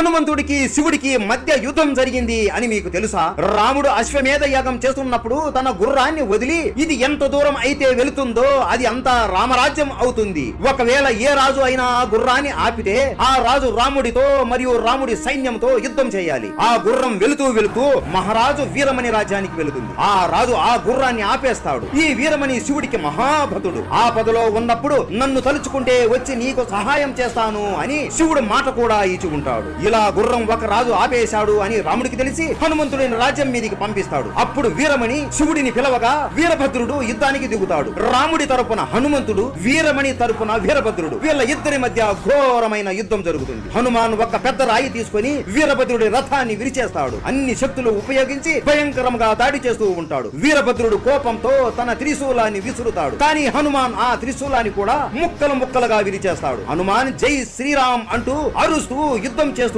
హనుమంతుడికి శివుడికి మధ్య యుద్ధం జరిగింది అని మీకు తెలుసా? రాముడు అశ్వమేధ యాగం చేస్తున్నప్పుడు తన గుర్రాన్ని వదిలి ఇది ఎంత దూరం అయితే వెళుతుందో అది అంతా రామరాజ్యం అవుతుంది. ఒకవేళ ఏ రాజు అయినా ఆ గుర్రాన్ని ఆపితే ఆ రాజు రాముడితో మరియు రాముడి సైన్యంతో యుద్ధం చేయాలి. ఆ గుర్రం వెళుతూ వెళుతూ మహారాజు వీరమణి రాజ్యానికి వెళుతుంది. ఆ రాజు ఆ గుర్రాన్ని ఆపేస్తాడు. ఈ వీరమణి శివుడికి మహాభతుడు. ఆపదలో ఉన్నప్పుడు నన్ను తలుచుకుంటే వచ్చి నీకు సహాయం చేస్తాను అని శివుడు మాట కూడా ఇచ్చి ఉంటాడు. ఇలా గుర్రం ఒక రాజు ఆపేశాడు అని రాముడికి తెలిసి హనుమంతుడిని రాజ్యం మీదికి పంపిస్తాడు. అప్పుడు వీరమణి శివుడిని పిలవగా వీరభద్రుడు యుద్ధానికి దిగుతాడు. రాముడి తరపున హనుమంతుడు వీరమణి తరపున వీరభద్రుడు. వీళ్ళ ఇద్దరి మధ్య ఘోరమైన యుద్ధం జరుగుతుంది. హనుమాన్ ఒక పెద్ద రాయి తీసుకొని వీరభద్రుడి రథాన్ని విరిచేస్తాడు. అన్ని శక్తులు ఉపయోగించి భయంకరంగా దాడి చేస్తూ ఉంటాడు. వీరభద్రుడు కోపంతో తన త్రిశూలాన్ని విసురుతాడు. కానీ హనుమాన్ ఆ త్రిశూలాన్ని కూడా ముక్కలు ముక్కలుగా విరిచేస్తాడు. హనుమాన్ జై శ్రీరామ్ అంటూ అరుస్తూ యుద్ధం చేస్తూ